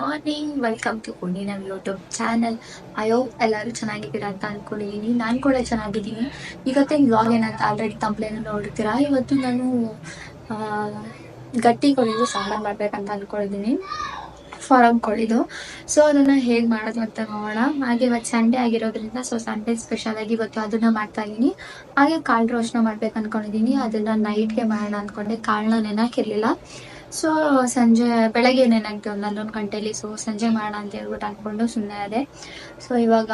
Morning welcome to ಕುಂಡಿ ನಮ್ಮ YouTube channel ಅಯ್ಯೋ ಎಲ್ಲರೂ ಚೆನ್ನಾಗಿದ್ದೀರಾ ಅಂತ ಅನ್ಕೊಂಡಿದ್ದೀನಿ ನಾನು ಕೂಡ ಚೆನ್ನಾಗಿದ್ದೀನಿ. ಇವತ್ತಿನ ವ್ಲಾಗ್ ಏನಂತ ಆಲ್ರೆಡಿ ತಂಪ್ಲೇನ ನೋಡ್ತೀರಾ ಇವತ್ತು ನಾನು ಗಟ್ಟಿ ಕೊಳಿದು ಸಾಂಬಾರು ಮಾಡ್ಬೇಕಂತ ಅನ್ಕೊಂಡಿದ್ದೀನಿ ಫಾರಮ್ ಕೊಳಿದು. ಸೊ ಅದನ್ನು ಹೇಗೆ ಮಾಡೋದು ಅಂತ ನೋಡೋಣ. ಹಾಗೆ ಇವತ್ತು ಸಂಡೇ ಆಗಿರೋದ್ರಿಂದ ಸೊ ಸಂಡೇ ಸ್ಪೆಷಲ್ ಆಗಿ ಇವತ್ತು ಅದನ್ನ ಮಾಡ್ತಾ ಇದ್ದೀನಿ ಹಾಗೆ ಕಾಳು ರೋಷನ ಮಾಡ್ಬೇಕು ಅನ್ಕೊಂಡಿದ್ದೀನಿ ಅದನ್ನ ನೈಟ್ಗೆ ಮಾಡೋಣ ಅನ್ಕೊಂಡೆ. ಕಾಳನ್ನ ನೆನಕಿರ್ಲಿಲ್ಲ. ಸೊ ಸಂಜೆ, ಬೆಳಗ್ಗೆ ನೆನಾಗ್ತು ಒಂದು ಹನ್ನೊಂದು ಗಂಟೆಲಿ ಸೊ ಸಂಜೆ ಮಾಡೋಣ ಅಂತ ಹೇಳ್ಬಿಟ್ಟು ಅನ್ಕೊಂಡು ಸುಮ್ಮನೆ ಅದೇ ಸೊ ಇವಾಗ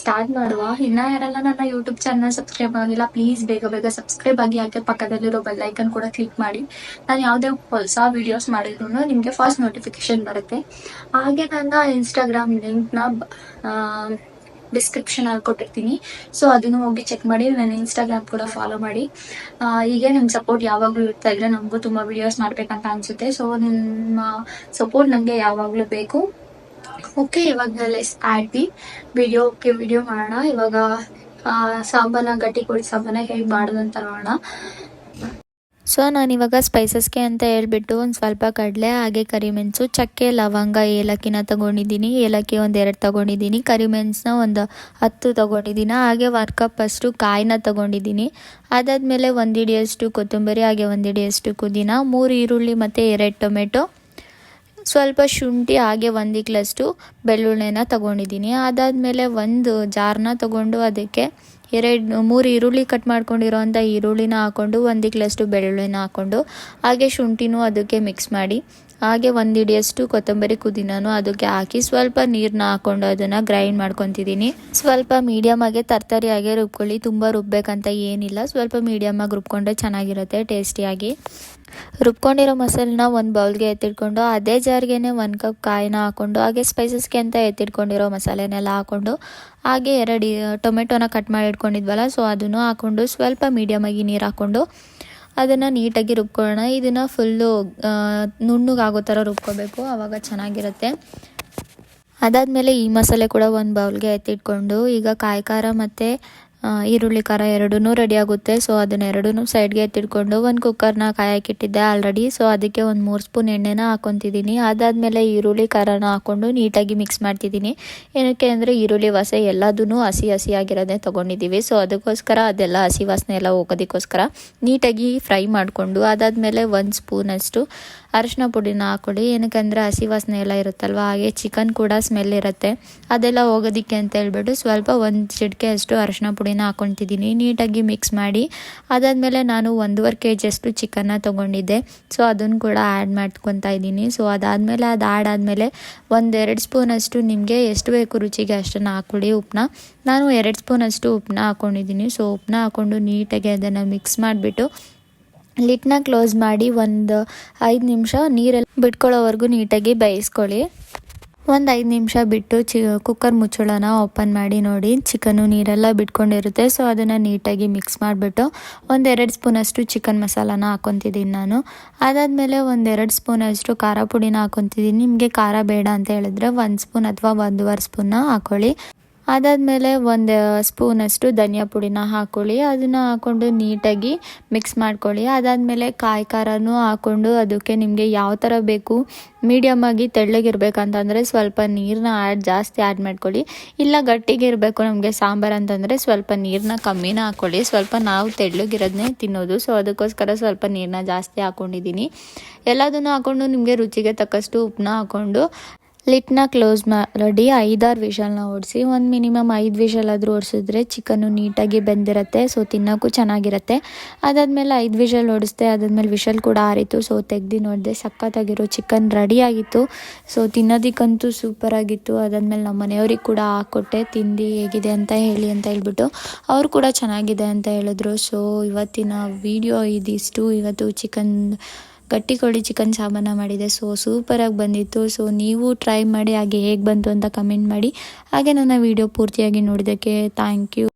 ಸ್ಟಾರ್ಟ್ ಮಾಡುವ. ಇನ್ನ ಯಾರೆಲ್ಲ ನನ್ನ ಯೂಟ್ಯೂಬ್ ಚಾನಲ್ ಸಬ್ಸ್ಕ್ರೈಬ್ ಆಗಿಲ್ಲ ಪ್ಲೀಸ್ ಬೇಗ ಬೇಗ ಸಬ್ಸ್ಕ್ರೈಬ್ ಆಗಿ, ಹಾಗೆ ಪಕ್ಕದಲ್ಲಿರೋ ಬೆಲ್ ಐಕನ್ ಕೂಡ ಕ್ಲಿಕ್ ಮಾಡಿ. ನಾನು ಯಾವುದೇ ಹೊಸ ವಿಡಿಯೋಸ್ ಮಾಡಿದ್ರು ನಿಮಗೆ ಫಸ್ಟ್ ನೋಟಿಫಿಕೇಶನ್ ಬರುತ್ತೆ. ಹಾಗೆ ನನ್ನ ಇನ್ಸ್ಟಾಗ್ರಾಮ್ ಲಿಂಕ್ನ ಡಿಸ್ಕ್ರಿಪ್ಷನ್ ಅಲ್ಲಿ ಕೊಟ್ಟಿರ್ತೀನಿ ಸೊ ಅದನ್ನು ಹೋಗಿ ಚೆಕ್ ಮಾಡಿ, ನನ್ನ ಇನ್ಸ್ಟಾಗ್ರಾಮ್ ಕೂಡ ಫಾಲೋ ಮಾಡಿ. ಹೀಗೆ ನಿಮ್ಮ ಸಪೋರ್ಟ್ ಯಾವಾಗಲೂ ಇರ್ತಾ ಇದ್ರೆ ನಮಗೂ ತುಂಬ ವಿಡಿಯೋಸ್ ಮಾಡ್ಬೇಕಂತ ಅನ್ಸುತ್ತೆ. ಸೊ ನಿಮ್ಮ ಸಪೋರ್ಟ್ ನನಗೆ ಯಾವಾಗಲೂ ಬೇಕು. ಓಕೆ ಇವಾಗ let's add the okay video ಮಾಡೋಣ. ಇವಾಗ ಸಾಂಬಾರನ್ನ ಗಟ್ಟಿ ಕೊಡಿ ಸಾಂಬಾರನ್ನ ಹೇಗೆ ಮಾಡೋದಂತ ನೋಡೋಣ. ಸೊ ನಾನಿವಾಗ ಸ್ಪೈಸಸ್ಗೆ ಅಂತ ಹೇಳ್ಬಿಟ್ಟು ಒಂದು ಸ್ವಲ್ಪ ಕಡಲೆ, ಹಾಗೆ ಕರಿಮೆಣಸು, ಚಕ್ಕೆ, ಲವಂಗ, ಏಲಕ್ಕಿನ ತಗೊಂಡಿದ್ದೀನಿ. ಏಲಕ್ಕಿ ಒಂದು ಎರಡು ತಗೊಂಡಿದ್ದೀನಿ. ಕರಿಮೆಣಸನ್ನ ಒಂದು ಹತ್ತು ತೊಗೊಂಡಿದ್ದೀನಿ. ಹಾಗೆ ಒನ್ ಕಪ್ ಅಷ್ಟು ಕಾಯಿನ ತಗೊಂಡಿದ್ದೀನಿ. ಅದಾದಮೇಲೆ ಒಂದು ಹಿಡಿಯಷ್ಟು ಕೊತ್ತಂಬರಿ, ಹಾಗೆ ಒಂದು ಹಿಡಿಯಷ್ಟು ಪುದೀನ, ಮೂರು ಈರುಳ್ಳಿ ಮತ್ತು ಎರಡು ಟೊಮೆಟೊ, ಸ್ವಲ್ಪ ಶುಂಠಿ, ಹಾಗೆ ಒಂದು ಇಕ್ಲಷ್ಟು ಬೆಳ್ಳುಳ್ಳಿನ ತಗೊಂಡಿದ್ದೀನಿ. ಅದಾದಮೇಲೆ ಒಂದು ಜಾರನ್ನ ತಗೊಂಡು ಅದಕ್ಕೆ ಎರಡು, ಮೂರು ಈರುಳ್ಳಿ ಕಟ್ ಮಾಡ್ಕೊಂಡಿರೋಂಥ ಈರುಳ್ಳಿನ ಹಾಕ್ಕೊಂಡು ಒಂದು ಗ್ಲಾಸ್ಟು ಬೆಳ್ಳುಳ್ಳಿನ ಹಾಕ್ಕೊಂಡು ಹಾಗೆ ಶುಂಠಿನೂ ಅದಕ್ಕೆ ಮಿಕ್ಸ್ ಮಾಡಿ. ಹಾಗೆ ಒಂದು ಹಿಡಿಯಷ್ಟು ಕೊತ್ತಂಬರಿ ಕುದಿನೂ ಅದಕ್ಕೆ ಹಾಕಿ ಸ್ವಲ್ಪ ನೀರನ್ನ ಹಾಕೊಂಡು ಅದನ್ನು ಗ್ರೈಂಡ್ ಮಾಡ್ಕೊತಿದ್ದೀನಿ. ಸ್ವಲ್ಪ ಮೀಡಿಯಮ್ ಆಗಿ ತರ್ತರಿಯಾಗಿ ರುಬ್ಕೊಳ್ಳಿ. ತುಂಬ ರುಬ್ಬೇಕಂತ ಏನಿಲ್ಲ. ಸ್ವಲ್ಪ ಮೀಡಿಯಮ್ ಆಗಿ ರುಬ್ಕೊಂಡ್ರೆ ಚೆನ್ನಾಗಿರುತ್ತೆ ಟೇಸ್ಟಿಯಾಗಿ. ರುಬ್ಕೊಂಡಿರೋ ಮಸಾಲನ್ನ ಒಂದು ಬೌಲ್ಗೆ ಎತ್ತಿಟ್ಕೊಂಡು ಅದೇ ಜಾರ್ಗೆ ಒಂದು ಕಪ್ ಕಾಯಿನ ಹಾಕ್ಕೊಂಡು ಹಾಗೆ ಸ್ಪೈಸಸ್ಗೆ ಅಂತ ಎತ್ತಿಟ್ಕೊಂಡಿರೋ ಮಸಾಲೆನೆಲ್ಲ ಹಾಕ್ಕೊಂಡು ಹಾಗೆ ಎರಡು ಟೊಮೆಟೊನ ಕಟ್ ಮಾಡಿ ಇಟ್ಕೊಂಡಿದ್ವಲ್ಲ, ಸೊ ಅದನ್ನು ಹಾಕ್ಕೊಂಡು ಸ್ವಲ್ಪ ಮೀಡಿಯಮಾಗಿ ನೀರು ಹಾಕ್ಕೊಂಡು ಅದನ್ನು ನೀಟಾಗಿ ರುಬ್ಕೊಳ್ಳೋಣ. ಇದನ್ನು ಫುಲ್ಲು ನುಣ್ಣಗಾಗೋ ಥರ ರುಬ್ಕೋಬೇಕು. ಆವಾಗ ಚೆನ್ನಾಗಿರುತ್ತೆ. ಅದಾದಮೇಲೆ ಈ ಮಸಾಲೆ ಕೂಡ ಒಂದು ಬೌಲ್ಗೆ ಎತ್ತಿಟ್ಕೊಂಡು ಈಗ ಕಾಯಿ ಖಾರ ಮತ್ತು ಈರುಳ್ಳಿ ಖಾರ ಎರಡೂ ರೆಡಿ ಆಗುತ್ತೆ. ಸೊ ಅದನ್ನ ಎರಡೂ ಸೈಡ್ಗೆ ಎತ್ತಿಟ್ಕೊಂಡು ಒಂದು ಕುಕ್ಕರ್ನ ಕಾಯಕ್ಕಿಟ್ಟಿದ್ದೆ ಆಲ್ರೆಡಿ ಸೊ ಅದಕ್ಕೆ ಒಂದು ಮೂರು ಸ್ಪೂನ್ ಎಣ್ಣೆನ ಹಾಕೊತಿದ್ದೀನಿ. ಅದಾದಮೇಲೆ ಈರುಳ್ಳಿ ಖಾರನ ಹಾಕ್ಕೊಂಡು ನೀಟಾಗಿ ಮಿಕ್ಸ್ ಮಾಡ್ತಿದ್ದೀನಿ. ಏನಕ್ಕೆ ಅಂದರೆ ಈರುಳ್ಳಿ ವಾಸೆ ಎಲ್ಲದೂ ಹಸಿ ಹಸಿಯಾಗಿರೋದೇ ತೊಗೊಂಡಿದ್ದೀವಿ. ಸೊ ಅದಕ್ಕೋಸ್ಕರ ಅದೆಲ್ಲ ಹಸಿ ವಾಸನೆ ಎಲ್ಲ ಹೋಗೋದಕ್ಕೋಸ್ಕರ ನೀಟಾಗಿ ಫ್ರೈ ಮಾಡಿಕೊಂಡು ಅದಾದಮೇಲೆ ಒಂದು ಸ್ಪೂನಷ್ಟು ಅರಿಶಿನ ಪುಡಿನ ಹಾಕ್ಕೊಳ್ಳಿ ಏನಕ್ಕಂದರೆ ಹಸಿ ವಾಸನೆ ಎಲ್ಲ ಇರುತ್ತಲ್ವ? ಹಾಗೆ ಚಿಕನ್ ಕೂಡ ಸ್ಮೆಲ್ ಇರುತ್ತೆ. ಅದೆಲ್ಲ ಹೋಗೋದಕ್ಕೆ ಅಂತ ಹೇಳ್ಬಿಟ್ಟು ಸ್ವಲ್ಪ ಒಂದು ಚಿಟಿಕೆ ಅಷ್ಟು ಅರಿಶಿನ ಪುಡಿನ ಹಾಕ್ಕೊತಿದ್ದೀನಿ ನೀಟಾಗಿ ಮಿಕ್ಸ್ ಮಾಡಿ. ಅದಾದಮೇಲೆ ನಾನು ಒಂದೂವರೆ ಕೆ ಜಿಯಷ್ಟು ಚಿಕನ್ನ ತೊಗೊಂಡಿದ್ದೆ. ಸೊ ಅದನ್ನು ಕೂಡ ಆ್ಯಡ್ ಮಾಡ್ಕೊತಾ ಇದ್ದೀನಿ. ಸೊ ಅದಾದಮೇಲೆ ಅದು ಆ್ಯಡ್ ಆದಮೇಲೆ ಒಂದೆರಡು ಸ್ಪೂನಷ್ಟು ನಿಮಗೆ ಎಷ್ಟು ಬೇಕು ರುಚಿಗೆ ಅಷ್ಟನ್ನು ಹಾಕ್ಕೊಳ್ಳಿ ಉಪ್ಪನ್ನ ನಾನು ಎರಡು ಸ್ಪೂನಷ್ಟು ಉಪ್ಪನ್ನ ಹಾಕ್ಕೊಂಡಿದ್ದೀನಿ ಸೊ ಉಪ್ಪನ್ನ ಹಾಕ್ಕೊಂಡು ನೀಟಾಗಿ ಅದನ್ನು ಮಿಕ್ಸ್ ಮಾಡಿಬಿಟ್ಟು ಲಿಟ್ನ ಕ್ಲೋಸ್ ಮಾಡಿ ಒಂದು ಐದು ನಿಮಿಷ ನೀರಲ್ಲಿ ಬಿಟ್ಕೊಳ್ಳೋವರೆಗೂ ನೀಟಾಗಿ ಬೇಯಿಸ್ಕೊಳ್ಳಿ. ಒಂದು ಐದು ನಿಮಿಷ ಬಿಟ್ಟು ಚಿ, ಕುಕ್ಕರ್ ಮುಚ್ಚಳನ ಓಪನ್ ಮಾಡಿ ನೋಡಿ. ಚಿಕನ್ನು ನೀರೆಲ್ಲ ಬಿಟ್ಕೊಂಡಿರುತ್ತೆ. ಸೊ ಅದನ್ನು ನೀಟಾಗಿ ಮಿಕ್ಸ್ ಮಾಡಿಬಿಟ್ಟು ಒಂದೆರಡು ಸ್ಪೂನಷ್ಟು ಚಿಕನ್ ಮಸಾಲಾನ ಹಾಕ್ಕೊತಿದ್ದೀನಿ ನಾನು. ಅದಾದಮೇಲೆ ಒಂದೆರಡು ಸ್ಪೂನಷ್ಟು ಖಾರ ಪುಡಿನ ಹಾಕ್ಕೊತಿದ್ದೀನಿ ನಿಮಗೆ ಖಾರ ಬೇಡ ಅಂತ ಹೇಳಿದ್ರೆ ಒಂದು ಸ್ಪೂನ್ ಅಥವಾ ಒಂದೂವರೆ ಸ್ಪೂನ್ನ ಹಾಕ್ಕೊಳ್ಳಿ ಅದಾದಮೇಲೆ ಒಂದು ಸ್ಪೂನಷ್ಟು ಧನಿಯಾ ಪುಡಿನ ಹಾಕ್ಕೊಳ್ಳಿ ಅದನ್ನು ಹಾಕ್ಕೊಂಡು ನೀಟಾಗಿ ಮಿಕ್ಸ್ ಮಾಡ್ಕೊಳ್ಳಿ. ಅದಾದಮೇಲೆ ಕಾಯಿ ಖಾರನೂ ಹಾಕ್ಕೊಂಡು ಅದಕ್ಕೆ ನಿಮಗೆ ಯಾವ ಥರ ಬೇಕು ಮೀಡಿಯಮ್ ಆಗಿ ತೆಳ್ಳಗಿರ್ಬೇಕಂತಂದರೆ ಸ್ವಲ್ಪ ನೀರನ್ನ ಆ್ಯಡ್ ಜಾಸ್ತಿ ಆ್ಯಡ್ ಮಾಡ್ಕೊಳ್ಳಿ. ಇಲ್ಲ ಗಟ್ಟಿಗಿರಬೇಕು ನಮಗೆ ಸಾಂಬಾರು ಅಂತಂದರೆ ಸ್ವಲ್ಪ ನೀರನ್ನ ಕಮ್ಮಿನ ಹಾಕ್ಕೊಳ್ಳಿ ಸ್ವಲ್ಪ ನಾವು ತೆಳ್ಳಗಿರೋದನ್ನೇ ತಿನ್ನೋದು. ಸೊ ಅದಕ್ಕೋಸ್ಕರ ಸ್ವಲ್ಪ ನೀರನ್ನ ಜಾಸ್ತಿ ಹಾಕ್ಕೊಂಡಿದ್ದೀನಿ ಎಲ್ಲದನ್ನು ಹಾಕ್ಕೊಂಡು ನಿಮಗೆ ರುಚಿಗೆ ತಕ್ಕಷ್ಟು ಉಪ್ಪನ್ನ ಹಾಕ್ಕೊಂಡು ಲಿಟ್ನ ಕ್ಲೋಸ್ ಮಾಡಿ ಐದಾರು ವಿಷಲ್ನ ಓಡಿಸಿ, ಒಂದು ಮಿನಿಮಮ್ ಐದು ವಿಷಲ್ ಆದರೂ ಓಡಿಸಿದ್ರೆ ಚಿಕನ್ನು ನೀಟಾಗಿ ಬೆಂದಿರುತ್ತೆ ಸೊ ತಿನ್ನೋಕ್ಕೂ ಚೆನ್ನಾಗಿರುತ್ತೆ. ಅದಾದಮೇಲೆ ಐದು ವಿಷಲ್ ಓಡಿಸ್ದೆ, ಅದಾದಮೇಲೆ ವಿಷಲ್ ಕೂಡ ಆರಿತು ಸೊ ತೆಗ್ದು ನೋಡಿದೆ ಸಖತ್ತಾಗಿರೋ ಚಿಕನ್ ರೆಡಿ ಆಗಿತ್ತು. ಸೊ ತಿನ್ನೋದಕ್ಕಂತೂ ಸೂಪರ್ ಆಗಿತ್ತು. ಅದಾದಮೇಲೆ ನಮ್ಮ ಮನೆಯವ್ರಿಗೆ ಕೂಡ ಹಾಕ್ಕೊಟ್ಟೆ ತಿಂದು ಹೇಗಿದೆ ಅಂತ ಹೇಳಿ ಅಂತ ಹೇಳ್ಬಿಟ್ಟು ಅವರು ಕೂಡ ಚೆನ್ನಾಗಿದೆ ಅಂತ ಹೇಳಿದ್ರು. ಸೊ ಇವತ್ತಿನ ವಿಡಿಯೋ ಇದಿಷ್ಟು. ಇವತ್ತು ಚಿಕನ್ ಗಟ್ಟಿ ಕೋಳಿ ಚಿಕನ್ ಸಾಂಬಾರನ್ನ ಮಾಡಿದೆ ಸೊ ಸೂಪರಾಗಿ ಬಂದಿತ್ತು. ಸೊ ನೀವು ಟ್ರೈ ಮಾಡಿ, ಹಾಗೆ ಹೇಗೆ ಬಂತು ಅಂತ ಕಮೆಂಟ್ ಮಾಡಿ. ಹಾಗೆ ನನ್ನ ವಿಡಿಯೋ ಪೂರ್ತಿಯಾಗಿ ನೋಡಿದ್ದಕ್ಕೆ ಥ್ಯಾಂಕ್ ಯು